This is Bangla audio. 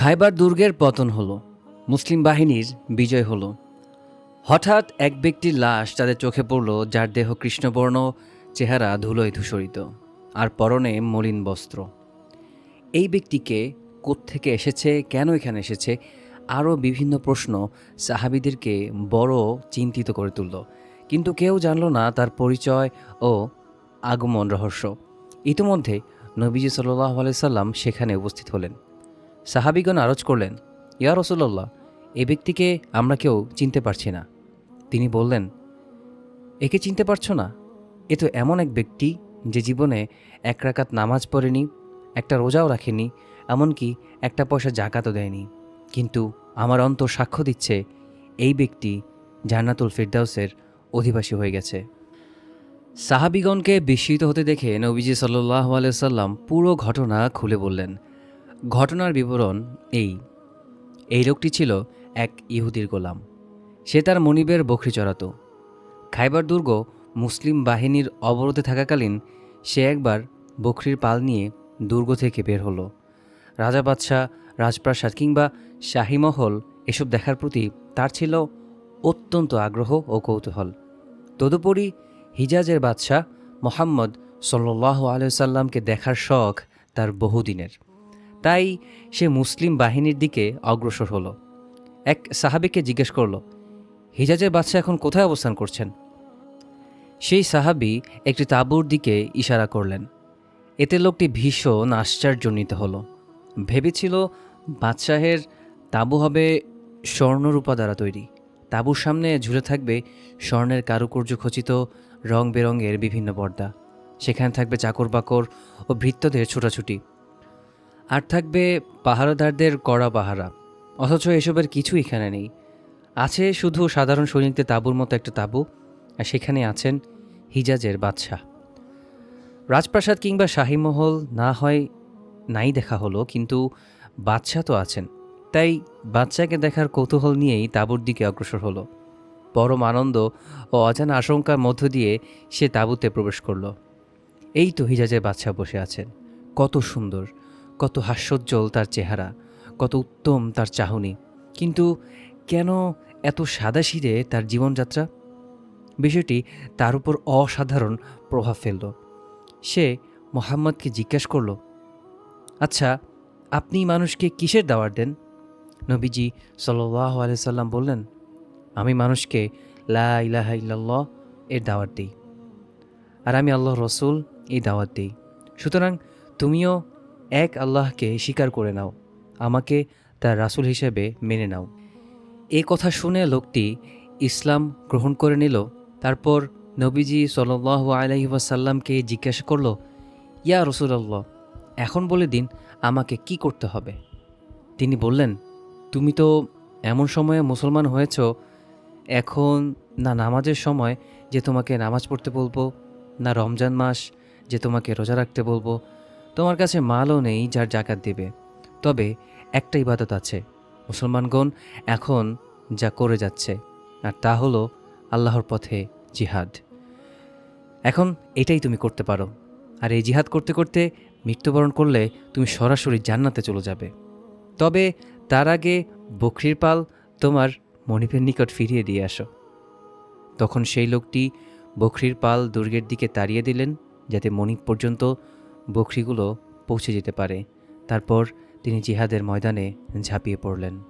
খাইবার দুর্গের পতন হলো, মুসলিম বাহিনীর বিজয় হলো। হঠাৎ এক ব্যক্তির লাশ তাদের চোখে পড়ল, যার দেহ কৃষ্ণবর্ণ, চেহারা ধুলোয় ধূসরিত, আর পরনে মলিন বস্ত্র। এই ব্যক্তিকে কোত্থেকে এসেছে, কেন এখানে এসেছে, আরও বিভিন্ন প্রশ্ন সাহাবিদেরকে বড় চিন্তিত করে তুলল। কিন্তু কেউ জানল না তার পরিচয় ও আগমন রহস্য। ইতিমধ্যে নবীজি সাল্লাহ সাল্লাম সেখানে উপস্থিত হলেন। সাহাবিগণ আরজ করলেন, ইয়া রসুল্লাহ এ ব্যক্তিকে আমরা কেউ চিনতে পারছি না। তিনি বললেন, একে চিনতে পারছ না? এ তো এমন এক ব্যক্তি যে জীবনে এক রাকাত নামাজ পড়েনি, একটা রোজাও রাখেনি, এমনকি একটা পয়সা জাকাতও দেয়নি। কিন্তু আমার অন্তর সাক্ষ্য দিচ্ছে, এই ব্যক্তি জান্নাতুল ফিরদাউসের অধিবাসী হয়ে গেছে। সাহাবিগণকে বিস্মিত হতে দেখে নবীজি সাল্লাহ সাল্লাম পুরো ঘটনা খুলে বললেন ঘটনার বিবরণ এই। এই লোকটি ছিল এক ইহুদির গোলাম। সে তার মনিবের বকরি চড়াত। খাইবার দুর্গ মুসলিম বাহিনীর অবরোধে থাকাকালীন সে একবার বকরির পাল নিয়ে দুর্গ থেকে বের হলো। রাজা বাদশাহ, রাজপ্রাসাদ কিংবা শাহীমহল এসব দেখার প্রতি তার ছিল অত্যন্ত আগ্রহ ও কৌতূহল। তদুপরি হিজাজের বাদশাহ মোহাম্মদ সাল্লাহ আলসাল্লামকে দেখার শখ তার বহুদিনের। তাই সে মুসলিম বাহিনীর দিকে অগ্রসর হলো। এক সাহাবিকে জিজ্ঞেস করল, হিজাজের বাদশাহ এখন কোথায় অবস্থান করছেন? সেই সাহাবি একটি তাঁবুর দিকে ইশারা করলেন। এতে লোকটি ভীষণ আশ্চর্যজনিত হলো। ভেবেছিল বাদশাহের তাঁবু হবে স্বর্ণরূপা দ্বারা তৈরি। তাঁবুর সামনে ঝুলে থাকবে স্বর্ণের কারুকার্য খচিত রং বেরঙের বিভিন্ন পর্দা। সেখানে থাকবে চাকর বাকর ও ভৃত্যদের ছোটাছুটি। আর থাকবে পাহারাদারদের কড়া পাহারা। অথচ এসবের কিছু এখানে নেই। আছে শুধু সাধারণ সৈনিকদের তাঁবুর মতো একটা তাঁবু, আর সেখানে আছেন হিজাজের বাদশাহ। রাজপ্রাসাদ কিংবা শাহীমহল না হয় নাই দেখা হলো, কিন্তু বাদশাহ তো আছেন। তাই বাচ্চাকে দেখার কৌতূহল নিয়েই তাঁবুর দিকে অগ্রসর হলো। পরম আনন্দ ও অজানা আশঙ্কার মধ্য দিয়ে সে তাঁবুতে প্রবেশ করল। এই তো হিজাজের বাদশাহ বসে আছেন। কত সুন্দর। কত হাস্যোজ্জ্বল তার চেহারা, কত উত্তম তার চাহনি। কিন্তু কেন এত সাদাসিধে তার জীবনযাত্রা? বিষয়টি তার উপর অসাধারণ প্রভাব ফেলল। সে মোহাম্মদকে জিজ্ঞেস করল আচ্ছা আপনি মানুষকে কিসের দাওয়ার দেন? নবীজি সাল্লাহ আলাইসাল্লাম বললেন, আমি মানুষকে লা ইলাহা ইল্লাল্লাহ এর দাওয়াত দিই। আর আমি আল্লাহ রসুল এই দাওয়াত দিই। সুতরাং তুমিও এক আল্লাহকে স্বীকার করে নাও, আমাকে তার রাসূল হিসেবে মেনে নাও। এ কথা শুনে লোকটি ইসলাম গ্রহণ করে নিল, তারপর নবীজি সাল্লাহ আলহি ওয়াসাল্লামকে জিজ্ঞাসা করল, ইয়া রসুলাল্লাহ, এখন বলে দিন আমাকে কি করতে হবে? তিনি বললেন, তুমি তো এমন সময়ে মুসলমান হয়েছ, এখন না নামাজের সময় যে তোমাকে নামাজ পড়তে বলব, না রমজান মাস যে তোমাকে রোজা রাখতে বলব তোমার কাছে মালও নেই যার জাকাত দেবে। তবে একটা ইবাদত আছে। মুসলমানগণ এখন যা করে যাচ্ছে, আর তা হলো আল্লাহর পথে জিহাদ। এখন এটাই তুমি করতে পারো। আর এই জিহাদ করতে করতে মৃত্যুবরণ করলে তুমি সরাসরি জান্নাতে চলে যাবে। তবে তার আগে বকরির পাল তোমার মনিপের নিকট ফিরিয়ে দিয়ে আসো। তখন সেই লোকটি বকরির পাল দুর্গের দিকে তাড়িয়ে দিলেন, যাতে মণিক পর্যন্ত বকরিগুলো পৌঁছে যেতে পারে। তারপর তিনি জিহাদের ময়দানে ঝাঁপিয়ে পড়লেন।